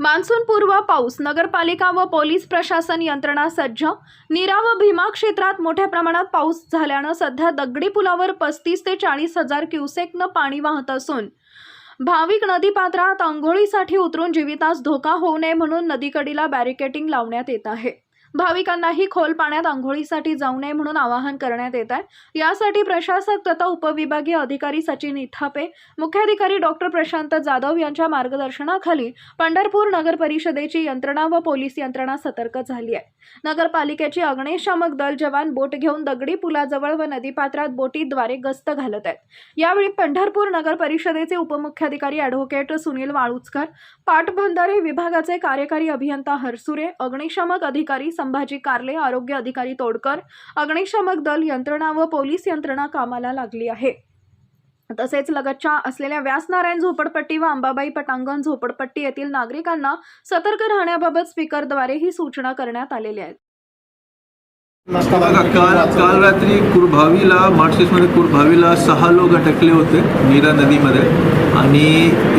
मान्सूनपूर्व पाऊस नगरपालिका व पोलीस प्रशासन यंत्रणा सज्ज. नीरा व भीमा क्षेत्रात मोठ्या प्रमाणात पाऊस झाल्यानं सध्या दगडी पुलावर पस्तीस ते चाळीस हजार क्युसेकनं पाणी वाहत असून भाविक नदीपात्रात आंघोळीसाठी उतरून जीवितास धोका होऊ नये म्हणून नदीकडीला बॅरिकेटिंग लावण्यात येत आहे. भाविकांनाही खोल पाण्यात आंघोळीसाठी जाऊ नये म्हणून आवाहन करण्यात येत आहे. यासाठी प्रशासक तथा उपविभागीय अधिकारी सचिन इथापे मुख्याधिकारी डॉक्टर प्रशांत जाधव यांच्या मार्गदर्शनाखाली पंढरपूर नगर परिषदेची यंत्रणा व पोलीस यंत्रणा सतर्क झाली आहे. नगरपालिकेची अग्निशामक दल जवान बोट घेऊन दगडी पुलाजवळ व नदीपात्रात बोटीद्वारे गस्त घालत आहेत. यावेळी पंढरपूर नगर परिषदेचे उपमुख्याधिकारी ॲडव्होकेट सुनील वाळुचकर पाटबंधारे विभागाचे कार्यकारी अभियंता हरसुरे अग्निशामक अधिकारी संभाजी कारले आरोग्य अधिकारी तोडकर अग्निशामक दल यंत्रणा व पोलीस यंत्रणा कामाला लागली आहे. तसेच लगतच्या असलेल्या व्यासनारायण झोपडपट्टी व अंबाबाई पटांगण झोपडपट्टी येथील नागरिकांना सतर्क राहण्याबाबत स्पीकरद्वारे ही सूचना करण्यात आलेल्या आहेत काल काल रात्री कुरभावीला मार्क्सिसमध्ये कुरभावीला सहा लोक अटकले होते नीरा नदीमध्ये. आणि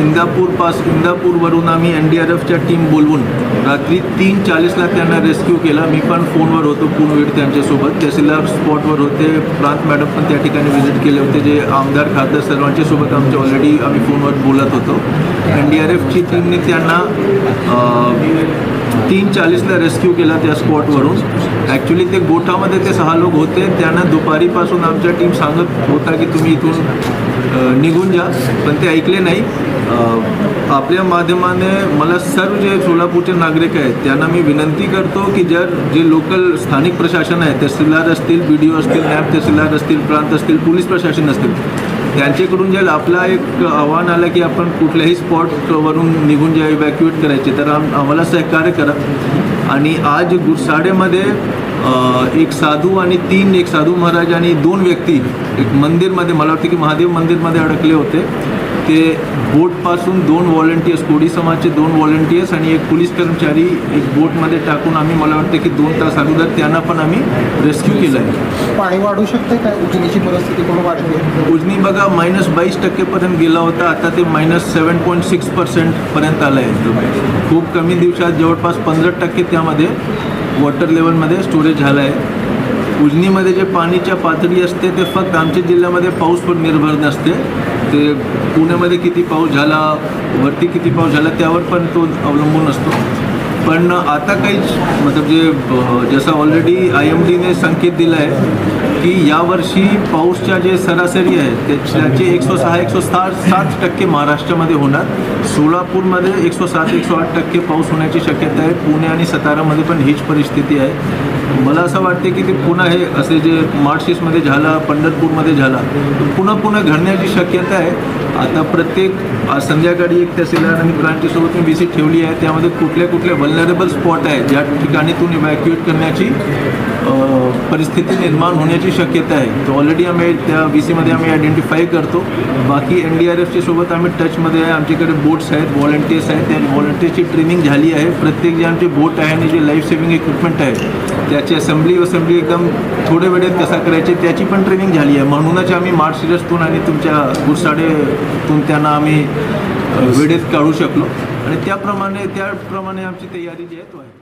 इंदापूर पास इंदापूरवरून आम्ही एन डी आर एफच्या टीम बोलवून रात्री तीन चाळीसला त्यांना रेस्क्यू केला. मी पण फोनवर होतो पूर्ण वेळ त्यांच्यासोबत. तहसीलदार स्पॉटवर होते. प्रांत मॅडम पण त्या ठिकाणी व्हिजिट केले होते जे आमदार खासदार सर्वांच्या सोबत आमच्या ऑलरेडी आम्ही फोनवर बोलत होतो. एन डी आर एफची टीमने त्यांना तीन चाळीसला रेस्क्यू केला त्या स्पॉटवरून ॲक्च्युली ते गोठामध्ये ते सहा लोक होते. त्यांना दुपारीपासून आमच्या टीम सांगत होता की तुम्ही इथून निघून जा. पण ते ऐकले नाही. आपल्या माध्यमाने मला सर्व जे सोलापूरचे नागरिक आहेत त्यांना मी विनंती करतो की जर जे लोकल स्थानिक प्रशासन आहे तहसीलदार असतील बी डी ओ असतील नॅब तहसीलदार असतील प्रांत असतील पोलीस प्रशासन असतील त्यांच्याकडून जर आपला एक आव्हान आलं की आपण कुठल्याही स्पॉटवरून निघून जे इव्हॅक्युएट करायचे तर आम आम्हाला सहकार्य करा. आणि आज गुरसाडेमध्ये एक साधू आणि तीन एक साधू महाराज आणि दोन व्यक्ती एक मंदिरमध्ये मला वाटतं की महादेव मंदिरमध्ये अडकले होते. ते बोटपासून दोन व्हॉलंटियर्स कोडी समाजचे दोन व्हॉलंटियर्स आणि एक पोलीस कर्मचारी एक बोटमध्ये टाकून आम्ही मला वाटतं की दोन तास अगोदर त्यांना पण आम्ही रेस्क्यू केलं आहे. पाणी वाढू शकते काय? उजनीची परिस्थिती पण वाढते उजनी बघा मायनस बावीस टक्केपर्यंत गेला होता आता ते मायनस सेवन पॉईंट सिक्स पर्यंत आलं आहे खूप कमी दिवसात जवळपास पंधरा टक्के त्यामध्ये वॉटर लेवलमध्ये स्टोरेज झालं आहे. उजनीमध्ये जे पाणीच्या पातळी असते ते फक्त आमच्या जिल्ह्यामध्ये पाऊसवर निर्भर नसते. ते पुण्यामध्ये किती पाऊस झाला वरती किती पाऊस झाला त्यावर पण तो अवलंबून असतो. पण आता काहीच मतलब जे जसं ऑलरेडी आय एम डीने संकेत दिला आहे की यावर्षी पाऊसच्या जे सरासरी आहे त्याचे एकशे सहा एकशे सात सात टक्के महाराष्ट्रामध्ये होणार. सोलापूरमध्ये एकशे सात एकशे आठ टक्के पाऊस होण्याची शक्यता आहे. पुणे आणि सातारामध्ये पण हीच परिस्थिती आहे. मला असं वाटते की ते पुन्हा हे असे जे मार्चशीसमध्ये झाला पंढरपूरमध्ये झाला पुन्हा पुन्हा घडण्याची शक्यता आहे. आता प्रत्येक संध्याकाळी एक तहसीलदार आणि ब्रांचेसोबत मी व्हिजिट ठेवली आहे. त्यामध्ये कुठल्या कुठल्या वल्नरेबल स्पॉट आहेत ज्या ठिकाणी तुम्ही इव्हॅक्युएट करण्याची परिस्थिती निर्माण होण्याची शक्यता आहे. तर ऑलरेडी आम्ही त्या व्ही सीमध्ये आम्ही आयडेंटिफाय करतो. बाकी एन डी आर एफच्या सोबत आम्ही टचमध्ये आहे. आमच्याकडे बोट्स आहेत व्हॉलंटियर्स आहेत. त्या व्हॉलंटियर्सची ट्रेनिंग झाली आहे. प्रत्येक जे आमचे बोट आहे आणि जे लाईफ सेव्हिंग इक्विपमेंट आहे त्याची असेंब्ली असेंब्ली एकदम थोड्या वेळेत कसा करायची त्याची पण ट्रेनिंग झाली आहे. म्हणूनच आम्ही मार्च सिरियसतून आणि तुमच्या गुरसाडेतून त्यांना आम्ही वेळेत काढू शकलो. आणि त्याप्रमाणे त्याप्रमाणे आमची तयारी जी आहे तो आहे.